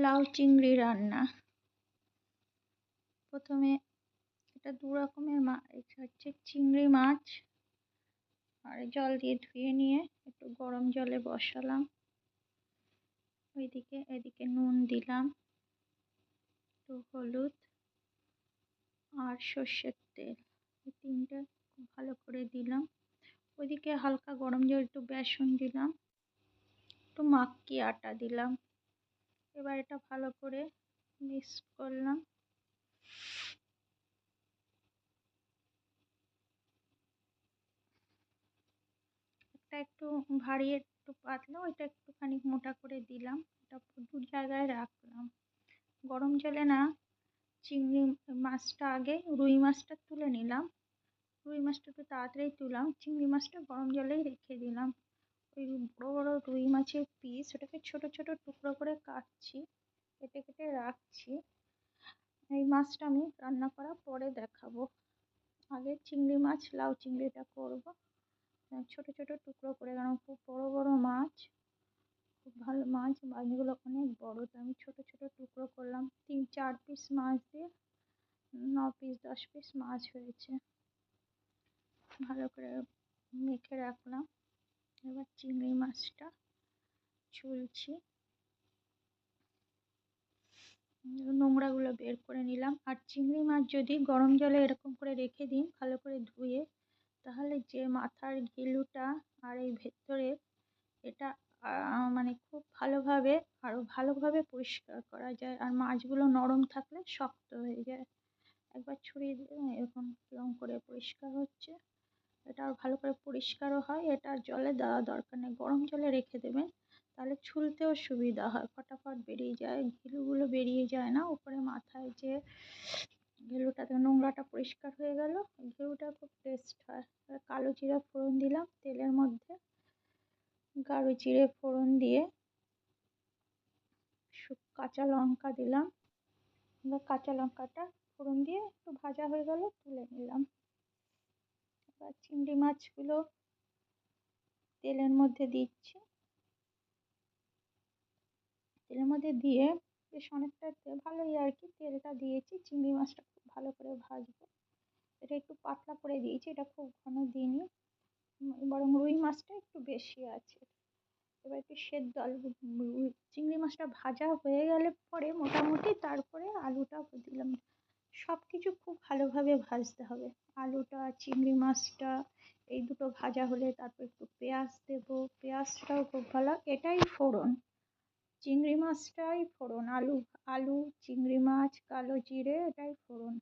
লাউ চিংড়ি রান্না। প্রথমে এটা দু রকমের মাছ হচ্ছে চিংড়ি মাছ। আর জল দিয়ে ধুয়ে নিয়ে একটু গরম জলে বসালাম। ওইদিকে, এদিকে নুন দিলাম। একটু হলুদ আর সর্ষের তেল। এই তিনটে ভালো করে দিলাম। ওইদিকে হালকা গরম জল একটু বেসন দিলাম। একটু মাক্কি আটা দিলাম। এবার এটা ভালো করে মিক্স করলাম। একটা একটু ভারী, একটু পাতলা, ওইটা একটুখানি মোটা করে দিলাম। এটা দু জায়গায় রাখলাম। গরম জলে না চিংড়ি মাছটা আগে রুই মাছটা তুলে নিলাম। রুই মাছটা একটু তাড়াতাড়ি তুলাম। চিংড়ি মাছটা গরম জলেই রেখে দিলাম। ওই বড়ো বড়ো রুই মাছের পিস ওটাকে ছোট ছোট টুকরো করে কাটছি, কেটে কেটে রাখছি। এই মাছটা আমি রান্না করার পরে দেখাবো। আগে চিংড়ি মাছ, লাউ চিংড়িটা করব। ছোট ছোট টুকরো করে, কারণ খুব বড় বড় মাছ, খুব ভালো মাছ, মাছগুলো অনেক বড়, তো আমি ছোট ছোট টুকরো করলাম। তিন, চার পিস মাছ দিয়ে ন পিস দশ পিস মাছ হয়েছে। ভালো করে মেখে রাখলাম। এবার চিংড়ি মাছটা ছুলছি। নোংরাগুলো বের করে নিলাম। আর চিংড়ি মাছ যদি গরম জলে এরকম করে রেখে দিন, ভালো করে ধুয়ে, তাহলে যে মাথার গিলুটা আর এই ভেতরে, এটা মানে খুব ভালোভাবে আরও ভালোভাবে পরিষ্কার করা যায়। আর মাছগুলো নরম থাকলে শক্ত হয়ে যায়। একবার ছুরি দিয়ে এরকম এরকম করে পরিষ্কার হচ্ছে। এটা ভালো করে পরিষ্কারও হয়, এটা জলে দেওয়া দরকার নেই। গরম জলে রেখে দেবেন, তাহলে ছুলতেও সুবিধা হয়। ফটাফট বেরিয়ে যায়, ঘিলুগুলো বেরিয়ে যায় না, উপরে মাথায় যে ঘিলুটাতে নোংরাটা পরিষ্কার হয়ে গেল ঘিলুটা খুব টেস্ট হয়। কালো জিরা ফোড়ন দিলাম তেলের মধ্যে, গাঢ় জিরে ফোড়ন দিয়ে কাঁচা লঙ্কা দিলাম। কাঁচা লঙ্কাটা ফোড়ন দিয়ে একটু ভাজা হয়ে গেল তুলে নিলাম। চিংড়ি মাছগুলো তেলের মধ্যে দিচ্ছি। তেলের মধ্যে দিয়ে বেশ অনেকটা ভালোই আর কি তেলটা দিয়েছি। চিংড়ি মাছটা খুব ভালো করে ভাজবো। এটা একটু পাতলা করে দিয়েছি, এটা খুব ঘন দিইনি। বরং রুই মাছটা একটু বেশি আছে। এবার একটু সেদ্ধ আলু চিংড়ি মাছটা ভাজা হয়ে গেলে পরে মোটামুটি তারপরে আলুটা দিলাম। সব কিছু খুব ভালোভাবে ভাজতে হবে। আলুটা, চিংড়ি মাছটা, এই দুটো ভাজা হলে তারপর একটু পেঁয়াজ দেবো। পেঁয়াজটাও খুব ভালো। এটাই ফোড়ন। চিংড়ি মাছটাই ফোড়ন। আলু আলু, চিংড়ি মাছ, কালো জিরে, এটাই ফোড়ন।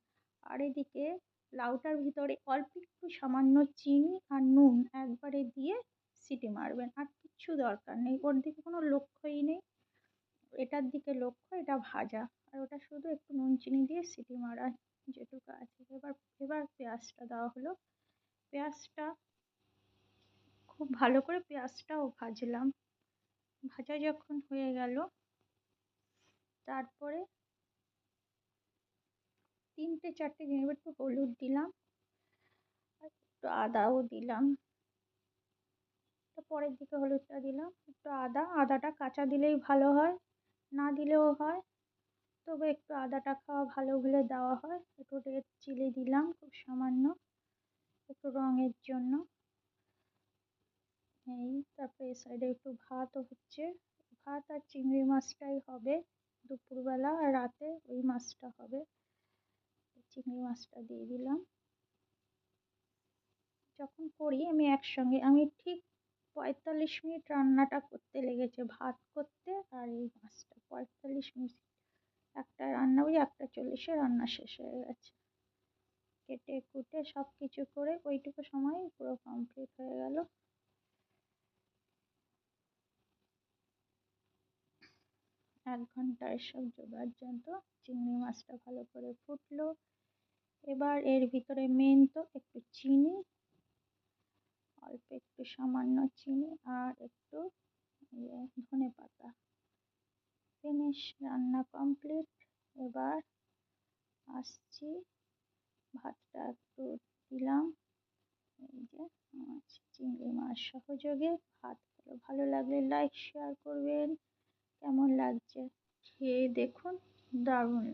আর এদিকে লাউটার ভিতরে অল্প একটু সামান্য চিনি আর নুন একবারে দিয়ে সিটি মারবেন। আর কিচ্ছু দরকার নেই। ওর দিকে কোনো লক্ষ্যই নেই। এটার দিকে লক্ষ্য, এটা ভাজা। আর ওটা শুধু একটু নুন, চিনি দিয়ে সিটি মারা যেটুকু আছে। এবার এবার পেঁয়াজটা দেওয়া হলো। পেঁয়াজটা, খুব ভালো করে পেঁয়াজটাও ভাজলাম। ভাজা যখন হয়ে গেল, তারপরে তিনটে, চারটে জিনিস একটু হলুদ দিলাম, আর একটু আদাও দিলাম। পরের দিকে হলুদটা দিলাম। একটু আদা, আদাটা কাঁচা দিলেই ভালো হয়। না দিলেও হয়। তবে একটু আদাটা খাওয়া ভালো হলে দেওয়া হয়। একটু রেড চিলি দিলাম খুব সামান্য, একটু রঙের জন্য। এই তারপরে এ সাইডে একটু ভাতও হচ্ছে। ভাত আর চিংড়ি মাছটাই হবে দুপুরবেলা আর রাতে ওই মাছটা হবে। চিংড়ি মাছটা দিয়ে দিলাম। যখন করি আমি একসঙ্গে, আমি ঠিক পঁয়তাল্লিশ মিনিট রান্নাটা করতে লেগেছে, ভাত করতে আর এই মাছটা। পঁয়তাল্লিশ মিনিট। একটা রান্না, ওই একটা চল্লিশে রান্না শেষ হয়ে গেছে। কেটে কুটে সব কিছু করে ওইটুকু সময় পুরো কমপ্লিট হয়ে গেল। এক ঘণ্টা এসব জোগাড় যন্ত্র, চিংড়ি মাছটা ভালো করে ফুটলো। এবার এর ভিতরে মেন তো একটু চিনি অল্প একটু সামান্য চিনি আর একটু ইয়ে ধনে পাতা। ফিনিশ রান্না কমপ্লিট এবার আসছি। ভাতটা একটু দিলাম। এই যে মাছ চিংড়ি মাছ সহযোগে। ভাত ভালো লাগলে লাইক শেয়ার করবেন। কেমন লাগছে? খেয়ে দেখুন। দারুণ